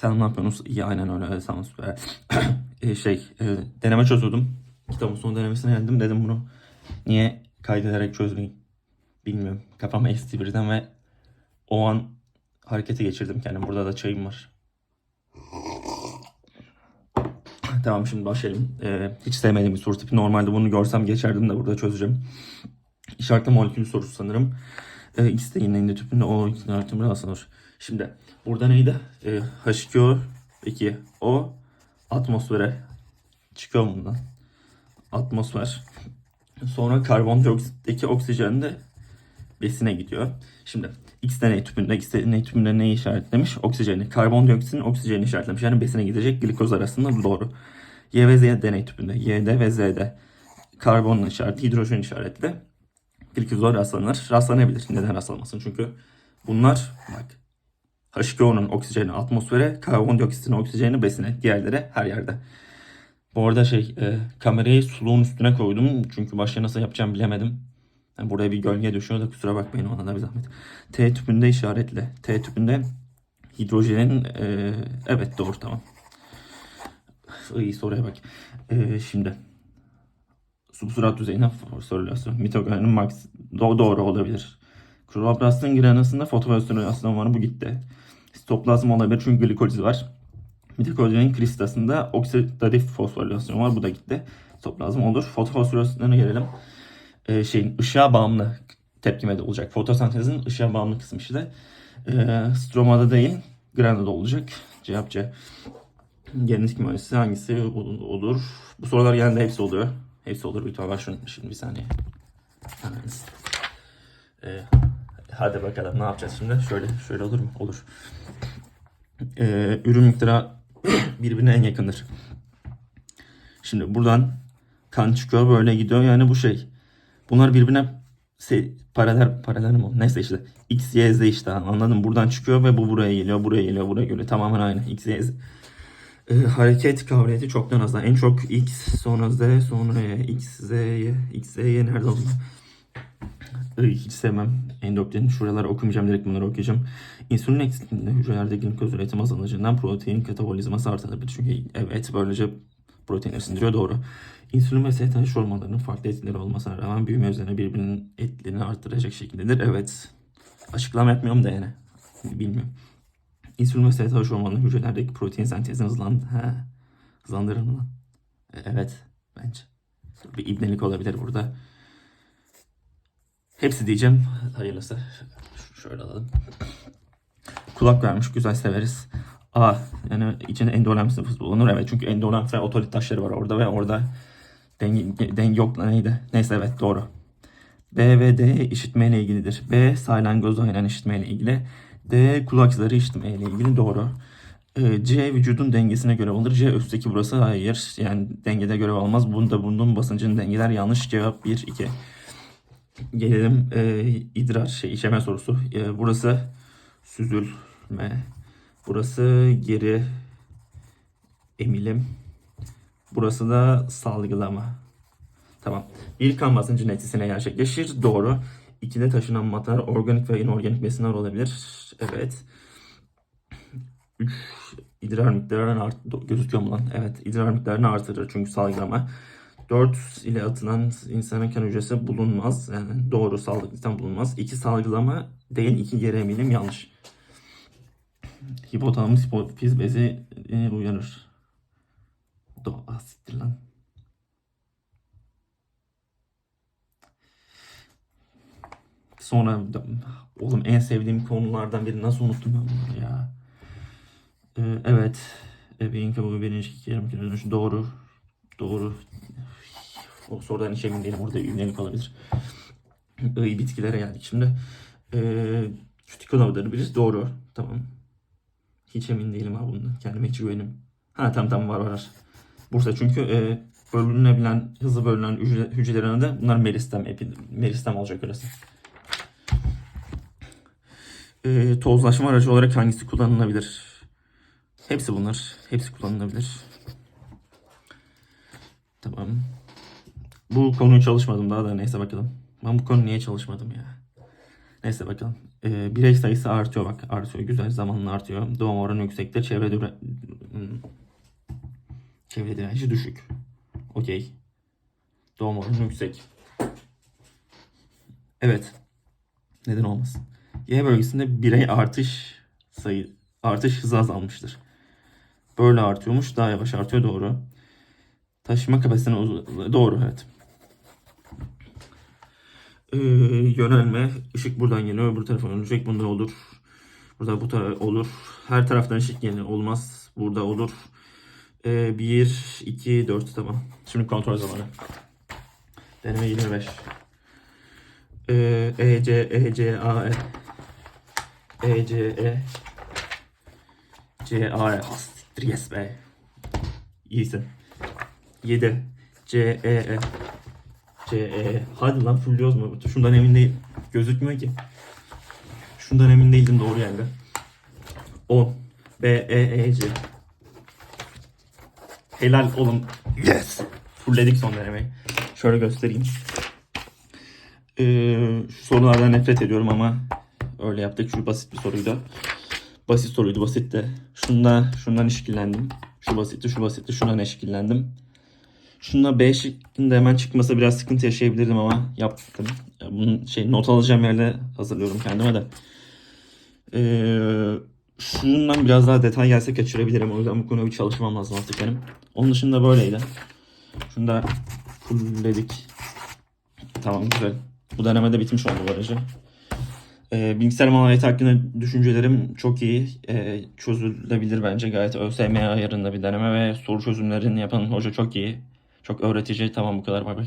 Sen ne yapıyorsunuz? İyi aynen öyle. Evet, Tamam süper. E, şey e, deneme çözüyordum. Kitabın son denemesine geldim. Dedim bunu niye kaydederek çözmeyeyim bilmiyorum. Kafam esti birden ve o an harekete geçirdim kendim. Burada da çayım var. Tamam şimdi başlayalım. E, hiç sevmediğim bir soru tipi. Normalde bunu görsem geçerdim de burada çözeceğim. İşaretli molekül sorusu sanırım. E, X de tüpünde o işaretim rastlanır. Şimdi burada neydi? E, H2O peki o atmosfere çıkıyor bundan? Atmosfer. Sonra karbondioksitteki oksijen de besine gidiyor. Şimdi X deney tüpünde, X deney tüpünde neyi işaretlemiş? Oksijeni. Karbondioksitin oksijeni işaretlemiş. Yani besine gidecek glikoz arasında doğru. Y ve Z deney tüpünde. Y'de ve Z'de karbonun işareti, hidrojen işaretli. Glikoza rastlanır. Rastlanabilir. Neden rastlanmasın? Çünkü bunlar bak H2O'nun oksijeni atmosfere, karbondioksitin oksijeni besine. Diğerleri her yerde. Bu arada şey e, kamerayı suluğun üstüne koydum. Çünkü başka nasıl yapacağım bilemedim. Yani buraya bir gölge düşüyor da kusura bakmayın ona da bir zahmet. T tüpünde işaretle. T tüpünde hidrojenin e, evet doğru tamam. İyi soruya bak. E, şimdi substrat düzeyine soruluyorsun. Mitokondrinin max do- doğru olabilir. Kloroplastın granasında fotosensörasyon var bu gitti. Sitoplazm olabilir çünkü glikoliz var. Mitokondrinin kristasında oksidatif fosforilasyon var bu da gitti. Sitoplazm olur. Fotofosforilasyona gelelim. Ee, şeyin ışığa bağımlı tepkime de olacak. Fotosentezin ışığa bağımlı kısmı işte. Ee, stromada değil granada olacak. Cevap C. Genetik mühendisi hangisi ol- olur? Bu sorular genelde hepsi oluyor. Hepsi olur. Bir tane şunu şimdi bir saniye. Ee, hadi bakalım ne yapacağız şimdi? Şöyle şöyle olur mu? Olur. Ee, ürün miktarı birbirine en yakındır. Şimdi buradan kan çıkıyor böyle gidiyor yani bu şey. Bunlar birbirine se- paralel paralel mi? Neyse işte X, Y, Z işte anladım. Buradan çıkıyor ve bu buraya geliyor, buraya geliyor, buraya geliyor. Tamamen aynı. X, Y, Z. Ee, hareket kabiliyeti çoktan azlar. En çok X, sonra Z, sonra Y. X, Z, Y. X, Z, Y nerede oldu? Iy, hiç sevmem. Endokrin şuraları okumayacağım. Direkt bunları okuyacağım. İnsülin eksikliğinde hücrelerde glikoz üretimi azalacağından protein katabolizması artabilir. Çünkü evet böylece proteinleri sindiriyor doğru. İnsülin ve STH hormonlarının farklı etkileri olmasına rağmen büyüme üzerine birbirinin etkilerini arttıracak şekildedir. Evet. Açıklama yapmıyorum da yani. Bilmiyorum. İnsülin ve STH hormonları hücrelerdeki protein sentezini hızland ha, hızlandırır mı lan? E, Evet. Bence. Bir ibnelik olabilir burada. Hepsi diyeceğim. Hayırlısı. Şöyle alalım. Kulak vermiş. Güzel severiz. A. Yani içinde endolenf sıvısı bulunur. Evet çünkü endolenf ve otolit taşları var orada ve orada denge, denge yok neydi? Neyse evet doğru. B ve D işitmeyle ilgilidir. B salyangoz aynen işitmeyle ilgili. D kulak zarı işitmeyle ilgili doğru. Ee, C vücudun dengesine göre alır. C üstteki burası hayır. Yani dengede görev almaz. Bunda bunun basıncını dengeler yanlış. Cevap 1 2. Gelelim e, idrar şey işeme sorusu. E, burası süzülme. Burası geri emilim. Burası da salgılama. Tamam. Bir kan basıncı neticesine gerçekleşir. Doğru. İkide taşınan maddeler organik ve inorganik besinler olabilir. Evet. 3 idrar miktarını art gözüküyor mu lan? Evet, idrar miktarını artırır çünkü salgılama. 4 ile atılan insanın kan hücresi bulunmaz. Yani doğru sağlıklıktan bulunmaz. 2 salgılama değil, 2 geri emilim yanlış. Hipotalamus hipofiz bezi e, uyanır. Do ah, lan. Sonra oğlum en sevdiğim konulardan biri nasıl unuttum ben bunları ya. Ee, evet. Ebeğin kabuğu birinci yarım kilo dönüşü. Doğru. Doğru. O sorudan hiç emin değilim. Orada ünlelik olabilir. İyi bitkilere geldik şimdi. Ee, Kütikolavları birisi doğru. Tamam. Hiç emin değilim ha bundan. Kendime hiç güvenim. Ha tamam tamam var var. Bursa çünkü e, bölünebilen, hızlı bölünen hücre, hücrelerin de bunlar meristem, epi, meristem olacak orası. E, tozlaşma aracı olarak hangisi kullanılabilir? Hepsi bunlar. Hepsi kullanılabilir. Tamam. Bu konuyu çalışmadım daha da neyse bakalım. Ben bu konu niye çalışmadım ya? Neyse bakalım. Ee, birey sayısı artıyor bak artıyor güzel zamanla artıyor. Doğum oranı yüksekte çevre düre... Hmm. Çevre direnci düşük. Okey. Doğum oranı yüksek. Evet. Neden olmasın? Y bölgesinde birey artış sayı artış hızı azalmıştır. Böyle artıyormuş daha yavaş artıyor doğru. Taşıma kapasitesine doğru evet. Ee, yönelme ışık buradan geliyor öbür tarafa dönecek bunda olur. Burada bu taraf olur. Her taraftan ışık geliyor olmaz. Burada olur. Ee, 1, 2, 4 tamam. Şimdi kontrol zamanı. Deneme 25. Ee, E, C, E, C, A, E. E, C, E. C, A, E. Ah, siktir yes be. İyisin. 7. C, E, E. C, E. Hadi lan fulluyoruz mu? Şundan emin değil. Gözükmüyor ki. Şundan emin değildim doğru yerde. 10. B, E, E, C. Helal oğlum. Yes. Fullledik son denemeyi. Şöyle göstereyim. Ee, şu sorulardan nefret ediyorum ama öyle yaptık. Şu basit bir soruydu. Basit soruydu basit de. Şunda, şundan işkillendim. Şu basitti, şu basitti. Şundan işkillendim. Şunda B şıkkında hemen çıkmasa biraz sıkıntı yaşayabilirdim ama yaptım. Ya bunun şey not alacağım yerde hazırlıyorum kendime de. Ee, şundan biraz daha detay gelse kaçırabilirim. O yüzden bu konuya bir çalışmam lazım artık benim. Onun dışında böyleydi. Şunu da fullledik. Tamam güzel. Bu denemede bitmiş oldu bu Ee, bilgisayar maliyeti hakkında düşüncelerim çok iyi. Ee, çözülebilir bence gayet ÖSYM ayarında bir deneme ve soru çözümlerini yapan hoca çok iyi. Çok öğretici. Tamam bu kadar bay bay.